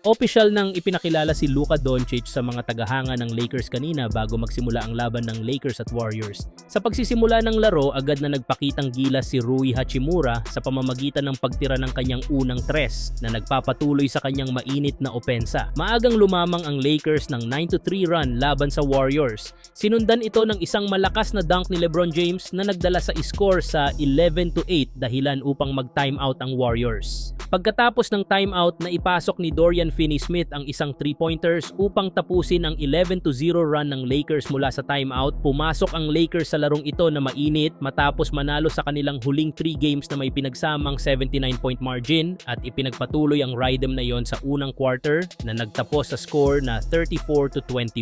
Official nang ipinakilala si Luka Doncic sa mga tagahanga ng Lakers kanina bago magsimula ang laban ng Lakers at Warriors. Sa pagsisimula ng laro, agad na nagpakitang gilas si Rui Hachimura sa pamamagitan ng pagtira ng kanyang unang tres na nagpapatuloy sa kanyang mainit na opensa. Maagang lumamang ang Lakers ng 9-3 run laban sa Warriors. Sinundan ito ng isang malakas na dunk ni LeBron James na nagdala sa score sa 11-8 dahilan upang mag-timeout ang Warriors. Pagkatapos ng timeout na ipasok ni Dorian Finney-Smith ang isang 3-pointers upang tapusin ang 11-0 run ng Lakers mula sa timeout, pumasok ang Lakers sa larong ito na mainit matapos manalo sa kanilang huling 3 games na may pinagsamang 79-point margin at ipinagpatuloy ang rhythm na yon sa unang quarter na nagtapos sa score na 34-21.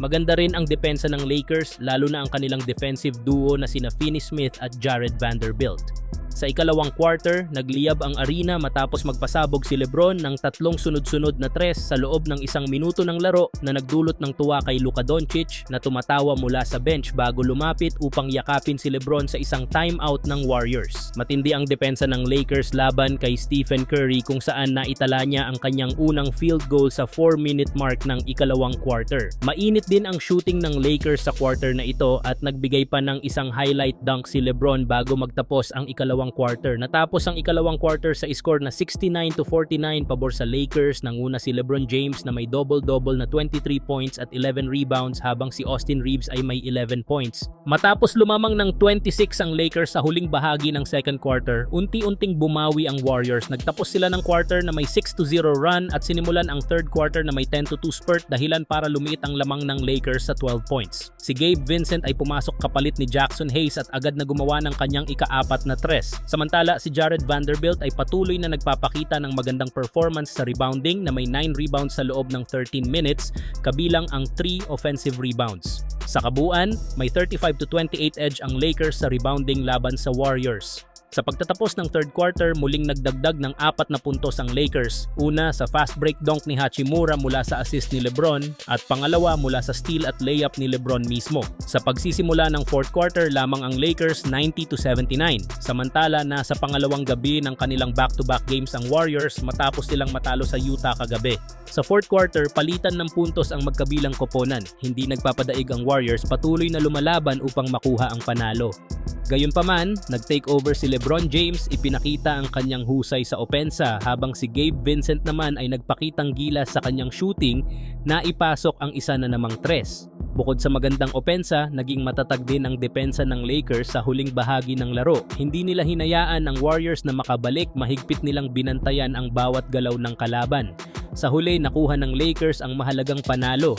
Maganda rin ang depensa ng Lakers lalo na ang kanilang defensive duo na sina Finney-Smith at Jared Vanderbilt. Sa ikalawang quarter, nagliyab ang arena matapos magpasabog si Lebron ng tatlong sunod-sunod na tres sa loob ng isang minuto ng laro na nagdulot ng tuwa kay Luka Doncic na tumatawa mula sa bench bago lumapit upang yakapin si Lebron sa isang timeout ng Warriors. Matindi ang depensa ng Lakers laban kay Stephen Curry kung saan naitala niya ang kanyang unang field goal sa 4-minute mark ng ikalawang quarter. Mainit din ang shooting ng Lakers sa quarter na ito at nagbigay pa ng isang highlight dunk si Lebron bago magtapos ang ikalawang quarter. Natapos ang ikalawang quarter sa score na 69 to 49 pabor sa Lakers. Nanguna si LeBron James na may double-double na 23 points at 11 rebounds habang si Austin Reeves ay may 11 points. Matapos lumamang ng 26 ang Lakers sa huling bahagi ng second quarter, unti-unting bumawi ang Warriors. Nagtapos sila ng quarter na may 6 to 0 run at sinimulan ang third quarter na may 10 to 2 spurt dahilan para lumiit ang lamang ng Lakers sa 12 points. Si Gabe Vincent ay pumasok kapalit ni Jackson Hayes at agad na gumawa ng kanyang ikaapat na tres. Samantala si Jared Vanderbilt ay patuloy na nagpapakita ng magandang performance sa rebounding na may 9 rebounds sa loob ng 13 minutes kabilang ang 3 offensive rebounds. Sa kabuuan, may 35 to 28 edge ang Lakers sa rebounding laban sa Warriors. Sa pagtatapos ng third quarter, muling nagdagdag ng apat na puntos ang Lakers. Una sa fast break dunk ni Hachimura mula sa assist ni Lebron at pangalawa mula sa steal at layup ni Lebron mismo. Sa pagsisimula ng fourth quarter, lamang ang Lakers 90 to 79. Samantala, nasa pangalawang gabi ng kanilang back-to-back games ang Warriors matapos silang matalo sa Utah kagabi. Sa fourth quarter, palitan ng puntos ang magkabilang koponan. Hindi nagpapadaig ang Warriors, patuloy na lumalaban upang makuha ang panalo. Gayunpaman, nag-take over si LeBron James, ipinakita ang kanyang husay sa opensa habang si Gabe Vincent naman ay nagpakitang gilas sa kanyang shooting na ipasok ang isa na namang tres. Bukod sa magandang opensa, naging matatag din ang depensa ng Lakers sa huling bahagi ng laro. Hindi nila hinayaan ang Warriors na makabalik, mahigpit nilang binantayan ang bawat galaw ng kalaban. Sa huli, nakuha ng Lakers ang mahalagang panalo.